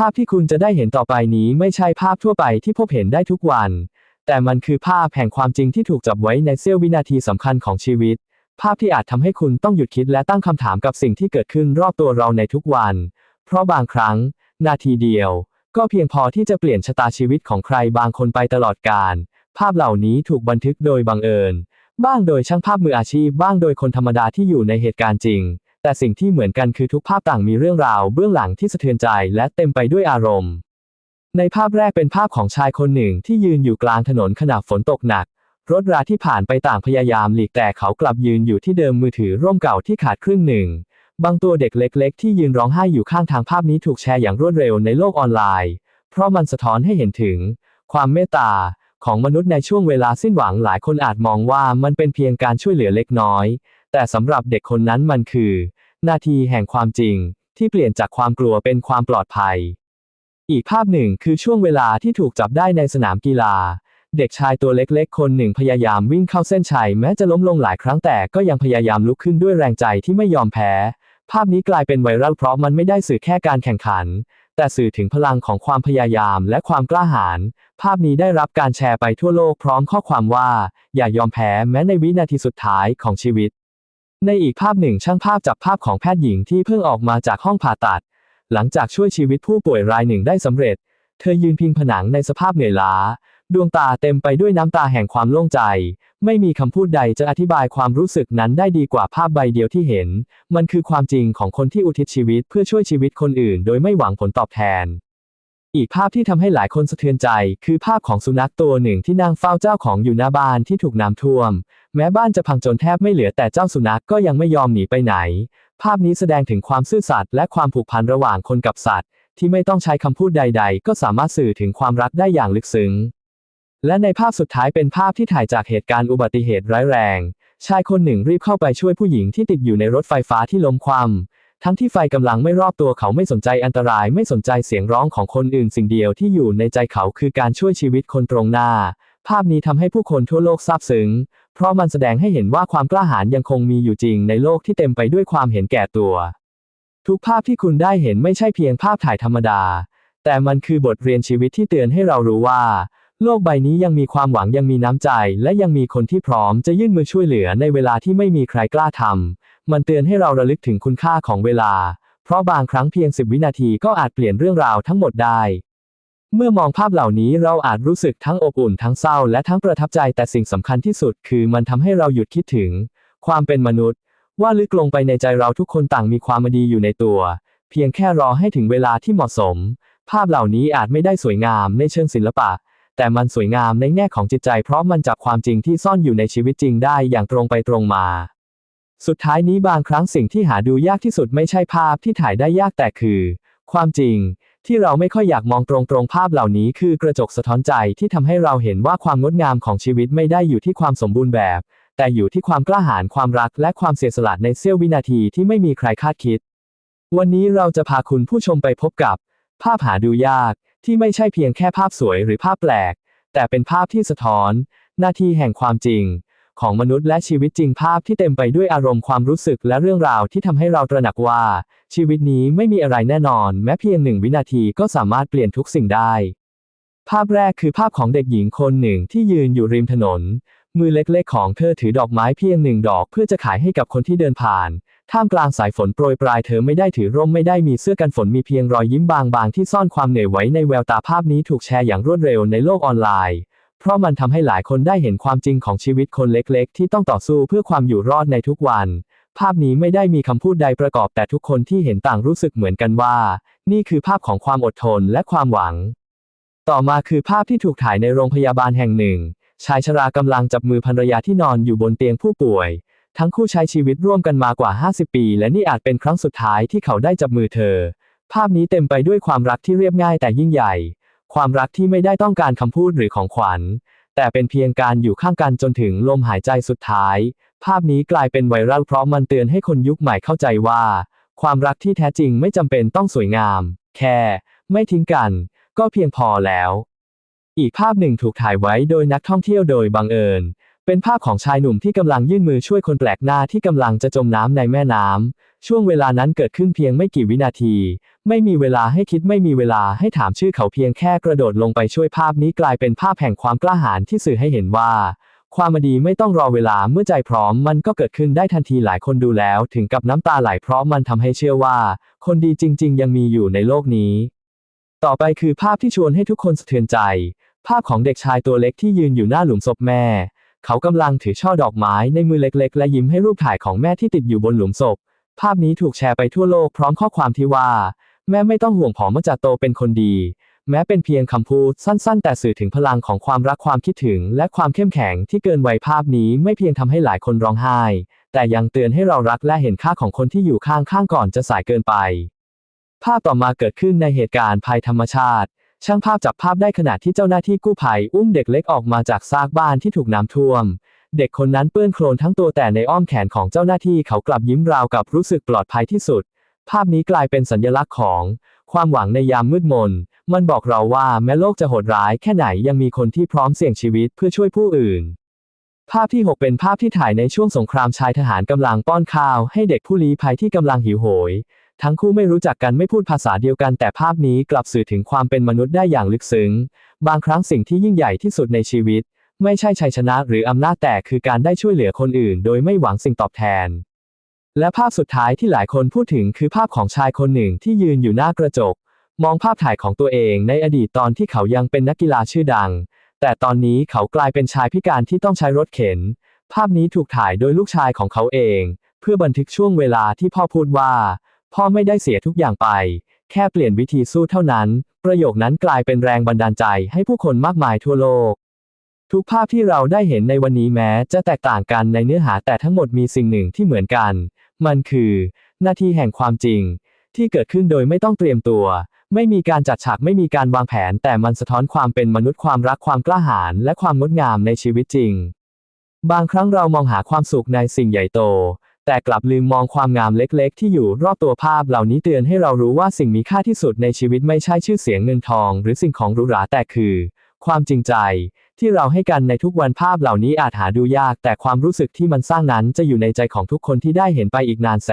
ภาพที่คุณจะได้เห็นต่อไปนี้ไม่ใช่ภาพทั่วไปที่พบเห็นได้ทุกวัน แต่มันคือภาพแห่งความจริงที่ถูกจับไว้ในเสี้ยววินาทีสำคัญของชีวิต ภาพที่อาจทำให้คุณต้องหยุดคิดและตั้งคำถามกับสิ่งที่เกิดขึ้นรอบตัวเราในทุกวัน เพราะบางครั้ง นาทีเดียว ก็เพียงพอที่จะเปลี่ยนชะตาชีวิตของใครบางคนไปตลอดกาลภาพเหล่านี้ถูกบันทึกโดยบังเอิญ บ้างโดยช่างภาพมืออาชีพ บ้างโดยคนธรรมดาที่อยู่ในเหตุการณ์จริง แต่สิ่งที่เหมือนกันคือทุกภาพต่างมีเรื่องราวเบื้องหลังที่สะเทือนใจและเต็มไปด้วยอารมณ์ ในภาพแรกเป็นภาพของชายคนหนึ่งที่ยืนอยู่กลางถนนขณะฝนตกหนัก รถราที่ผ่านไปต่างพยายามหลีกแต่เขากลับยืนอยู่ที่เดิมมือถือร่มเก่าที่ขาดครึ่งหนึ่ง บางตัวเด็กเล็ก ๆ ที่ยืนร้องไห้อยู่ข้างทางภาพนี้ถูกแชร์อย่างรวดเร็วในโลกออนไลน์ เพราะมันสะท้อนให้เห็นถึง ความเมตตาของมนุษย์ในช่วงเวลาสิ้นหวังหลายคนอาจมองว่ามันเป็นเพียงการช่วยเหลือเล็กน้อย แต่สำหรับเด็กคนนั้นมันคือ นาทีแห่งความจริง ที่เปลี่ยนจากความกลัวเป็นความปลอดภัย อีกภาพหนึ่งคือช่วงเวลาที่ถูกจับได้ในสนามกีฬา เด็กชายตัวเล็กๆ คนหนึ่งพยายามวิ่งเข้าเส้นชัยแม้จะล้มลงหลายครั้งแต่ก็ยังพยายามลุกขึ้นด้วยแรงใจที่ไม่ยอมแพ้ ภาพนี้กลายเป็นไวรัลเพราะมันไม่ได้สื่อแค่การแข่งขัน แต่สื่อถึงพลังของความพยายามและความกล้าหาญ ภาพนี้ได้รับการแชร์ไปทั่วโลกพร้อมข้อความว่า อย่ายอมแพ้แม้ในวินาทีสุดท้ายของชีวิต ในอีกภาพหนึ่งช่างภาพจับภาพของแพทย์หญิงที่เพิ่งออกมาจากห้องผ่าตัด หลังจากช่วยชีวิตผู้ป่วยรายหนึ่งได้สำเร็จ เธอยืนพิงผนังในสภาพเหนื่อยล้า ดวงตาเต็มไปด้วยน้ำตาแห่งความโล่งใจ ไม่มีคำพูดใดจะอธิบายความรู้สึกนั้นได้ดีกว่าภาพใบเดียวที่เห็น มันคือความจริงของคนที่อุทิศชีวิตเพื่อช่วยชีวิตคนอื่น โดยไม่หวังผลตอบแทน อีกภาพที่ทำให้หลายคนสะเทือนใจ คือภาพของสุนัขตัวหนึ่งที่นั่งเฝ้าเจ้าของอยู่หน้าบ้านที่ถูกน้ำท่วม แม้บ้านจะพังจนแทบไม่เหลือแต่เจ้าสุนัขก็ยังไม่ยอมหนีไปไหน ภาพนี้แสดงถึงความซื่อสัตย์และความผูกพันระหว่างคนกับสัตว์ ที่ไม่ต้องใช้คำพูดใด ๆ ก็สามารถสื่อถึงความรักได้อย่างลึกซึ้งและในภาพสุดท้ายเป็นภาพที่ถ่ายจากเหตุการณ์อุบัติเหตุร้ายแรง ชายคนหนึ่งรีบเข้าไปช่วยผู้หญิงที่ติดอยู่ในรถไฟฟ้าที่ล้มคว่ำ ทั้งที่ไฟกำลังไม่รอบตัวเขาไม่สนใจอันตรายไม่สนใจเสียงร้องของคนอื่นสิ่งเดียวที่อยู่ในใจเขาคือการช่วยชีวิตคนตรงหน้า ภาพนี้ทำให้ผู้คนทั่วโลกซาบซึ้ง เพราะมันแสดงให้เห็นว่าความกล้าหาญยังคงมีอยู่จริงในโลกที่เต็มไปด้วยความเห็นแก่ตัว ทุกภาพที่คุณได้เห็นไม่ใช่เพียงภาพถ่ายธรรมดา แต่มันคือบทเรียนชีวิตที่เตือนให้เรารู้ว่า โลกใบนี้ยังมีความหวังยังมีน้ำใจ และยังมีคนที่พร้อมจะยื่นมือช่วยเหลือในเวลาที่ไม่มีใครกล้าทำ มันเตือนให้เราระลึกถึงคุณค่าของเวลา เพราะบางครั้งเพียงสิบวินาทีก็อาจเปลี่ยนเรื่องราวทั้งหมดได้ เมื่อมองภาพเหล่านี้เราอาจรู้สึกทั้งอบอุ่นทั้งเศร้าและทั้งประทับใจแต่สิ่งสำคัญที่สุดคือมันทำให้เราหยุดคิดถึง ความเป็นมนุษย์ ว่าลึกลงไปในใจเราทุกคนต่างมีความดีอยู่ในตัว เพียงแค่รอให้ถึงเวลาที่เหมาะสม ภาพเหล่านี้อาจไม่ได้สวยงามในเชิงศิลปะแต่มันสวยงามในแง่ของจิตใจเพราะมันจับความจริงที่ซ่อนอยู่ในชีวิตจริงได้อย่างตรงไปตรงมา สุดท้ายนี้บางครั้งสิ่งที่หาดูยากที่สุดไม่ใช่ภาพที่ถ่ายได้ยากแต่คือ ความจริง ที่เราไม่ค่อยอยากมองตรงตรงภาพเหล่านี้คือกระจกสะท้อนใจที่ทำให้เราเห็นว่าความงดงามของชีวิตไม่ได้อยู่ที่ความสมบูรณ์แบบ แต่อยู่ที่ความกล้าหาญความรักและความเสียสละในเสี้ยววินาทีที่ไม่มีใครคาดคิด วันนี้เราจะพาคุณผู้ชมไปพบกับ ภาพหาดูยากที่ไม่ใช่เพียงแค่ภาพสวยหรือภาพแปลก แต่เป็นภาพที่สะท้อน นาทีแห่งความจริง ของมนุษย์และชีวิตจริงภาพที่เต็มไปด้วยอารมณ์ความรู้สึกและเรื่องราวที่ทำให้เราตระหนักว่า ชีวิตนี้ไม่มีอะไรแน่นอน แม้เพียงหนึ่งวินาทีก็สามารถเปลี่ยนทุกสิ่งได้ ภาพแรกคือภาพของเด็กหญิงคนหนึ่งที่ยืนอยู่ริมถนน มือเล็กๆ ของเธอถือดอกไม้เพียงหนึ่งดอกเพื่อจะขายให้กับคนที่เดินผ่าน ท่ามกลางสายฝนโปรยปลายเธอไม่ได้ถือร่มไม่ได้มีเสื้อกันฝนมีเพียงรอยยิ้มบางๆที่ซ่อนความเหนื่อยไว้ในแววตาภาพนี้ถูกแชร์อย่างรวดเร็วในโลกออนไลน์ เพราะมันทำให้หลายคนได้เห็นความจริงของชีวิตคนเล็กๆ ที่ต้องต่อสู้เพื่อความอยู่รอดในทุกวัน ภาพนี้ไม่ได้มีคำพูดใดประกอบแต่ทุกคนที่เห็นต่างรู้สึกเหมือนกันว่า นี่คือภาพของความอดทนและความหวัง ต่อมาคือภาพที่ถูกถ่ายในโรงพยาบาลแห่งหนึ่ง ชายชรากำลังจับมือภรรยาที่นอนอยู่บนเตียงผู้ป่วย ทั้งคู่ใช้ชีวิตร่วมกันมากว่า 50 ปี และนี่อาจเป็นครั้งสุดท้ายที่เขาได้จับมือเธอ ภาพนี้เต็มไปด้วยความรักที่เรียบง่ายแต่ยิ่งใหญ่ ความรักที่ไม่ได้ต้องการคำพูดหรือของขวัญ แต่เป็นเพียงการอยู่ข้างกันจนถึงลมหายใจสุดท้าย ภาพนี้กลายเป็นไวรัลเพราะมันเตือนให้คนยุคใหม่เข้าใจว่า ความรักที่แท้จริงไม่จำเป็นต้องสวยงาม แค่ ไม่ทิ้งกัน ก็เพียงพอแล้ว อีกภาพหนึ่งถูกถ่ายไว้โดยนักท่องเที่ยวโดยบังเอิญ เป็นภาพของชายหนุ่มที่กำลังยื่นมือช่วยคนแปลกหน้าที่กำลังจะจมน้ำในแม่น้ำ ช่วงเวลานั้นเกิดขึ้นเพียงไม่กี่วินาที ไม่มีเวลาให้คิดไม่มีเวลาให้ถามชื่อเขาเพียงแค่กระโดดลงไปช่วยภาพนี้กลายเป็นภาพแห่งความกล้าหาญที่สื่อให้เห็นว่า ความดีไม่ต้องรอเวลาเมื่อใจพร้อมมันก็เกิดขึ้นได้ทันทีหลายคนดูแล้ว ถึงกับน้ำตาไหลเพราะมันทำให้เชื่อว่า คนดีจริง ๆ ยังมีอยู่ในโลกนี้ ต่อไปคือภาพที่ชวนให้ทุกคนสะเทือนใจ ภาพของเด็กชายตัวเล็กที่ยืนอยู่หน้าหลุมศพแม่ เขากำลังถือช่อดอกไม้ในมือเล็ก ๆ และยิ้มให้รูปถ่ายของแม่ที่ติดอยู่บนหลุมศพ ภาพนี้ถูกแชร์ไปทั่วโลกพร้อมข้อความที่ว่า แม่ไม่ต้องห่วงผอมเมื่อจะโตเป็นคนดี แม้เป็นเพียงคำพูดสั้นๆ แต่สื่อถึงพลังของความรักความคิดถึง และความเข้มแข็งที่เกินวัยภาพนี้ไม่เพียงทำให้หลายคนร้องไห้ แต่ยังเตือนให้เรารักและเห็นค่าของคนที่อยู่ข้างๆก่อนจะสายเกินไป ภาพต่อมาเกิดขึ้นในเหตุการณ์ภัยธรรมชาติ ช่างภาพจับภาพได้ขณะที่เจ้าหน้าที่กู้ภัยอุ้มเด็กเล็กออกมาจากซากบ้านที่ถูกน้ำท่วม เด็กคนนั้นเปื้อนโคลนทั้งตัวแต่ในอ้อมแขนของเจ้าหน้าที่เขากลับยิ้มราวกับรู้สึกปลอดภัยที่สุด ภาพนี้กลายเป็นสัญลักษณ์ของ ความหวังในยามมืดมน มันบอกเราว่าแม้โลกจะโหดร้ายแค่ไหนยังมีคนที่พร้อมเสี่ยงชีวิตเพื่อช่วยผู้อื่น ภาพที่ 6 เป็นภาพที่ถ่ายในช่วงสงครามชายทหารกำลังป้อนข้าว ให้เด็กผู้ลี้ภัยที่กำลังหิวโหย ทั้งคู่ไม่รู้จักกันไม่พูดภาษาเดียวกัน แต่ภาพนี้กลับสื่อถึงความเป็นมนุษย์ได้อย่างลึกซึ้ง บางครั้งสิ่งที่ยิ่งใหญ่ที่สุดในชีวิต ไม่ใช่ชัยชนะหรืออำนาจแต่คือการได้ช่วยเหลือคนอื่น โดยไม่หวังสิ่งตอบแทน และภาพสุดท้ายที่หลายคนพูดถึงคือภาพของชายคนหนึ่งที่ยืนอยู่หน้ากระจก มองภาพถ่ายของตัวเองในอดีตตอนที่เขายังเป็นนักกีฬาชื่อดัง แต่ตอนนี้เขากลายเป็นชายพิการที่ต้องใช้รถเข็น ภาพนี้ถูกถ่ายโดยลูกชายของเขาเอง เพื่อบันทึกช่วงเวลาที่พ่อพูดว่า พ่อไม่ได้เสียทุกอย่างไป แค่เปลี่ยนวิธีสู้เท่านั้น ประโยคนั้นกลายเป็นแรงบันดาลใจให้ผู้คนมากมายทั่วโลก ทุกภาพที่เราได้เห็นในวันนี้แม้จะแตกต่างกันในเนื้อหาแต่ทั้งหมดมีสิ่งหนึ่งที่เหมือนกัน มันคือ นาทีแห่งความจริง ที่เกิดขึ้นโดยไม่ต้องเตรียมตัว ไม่มีการจัดฉากไม่มีการวางแผน แต่มันสะท้อนความเป็นมนุษย์ความรักความกล้าหาญและความงดงามในชีวิตจริง บางครั้งเรามองหาความสุขในสิ่งใหญ่โต แต่กลับลืมมองความงามเล็กๆ ที่อยู่รอบตัวภาพเหล่านี้เตือนให้เรารู้ว่าสิ่งมีค่าที่สุดในชีวิตไม่ใช่ชื่อเสียงเงินทอง หรือสิ่งของหรูหราแต่คือ ความจริงใจ ที่เราให้กันในทุกวันภาพเหล่านี้อาจหาดูยาก แต่ความรู้สึกที่มันสร้างนั้นจะอยู่ในใจของทุกคนที่ได้เห็นไปอีกนานแส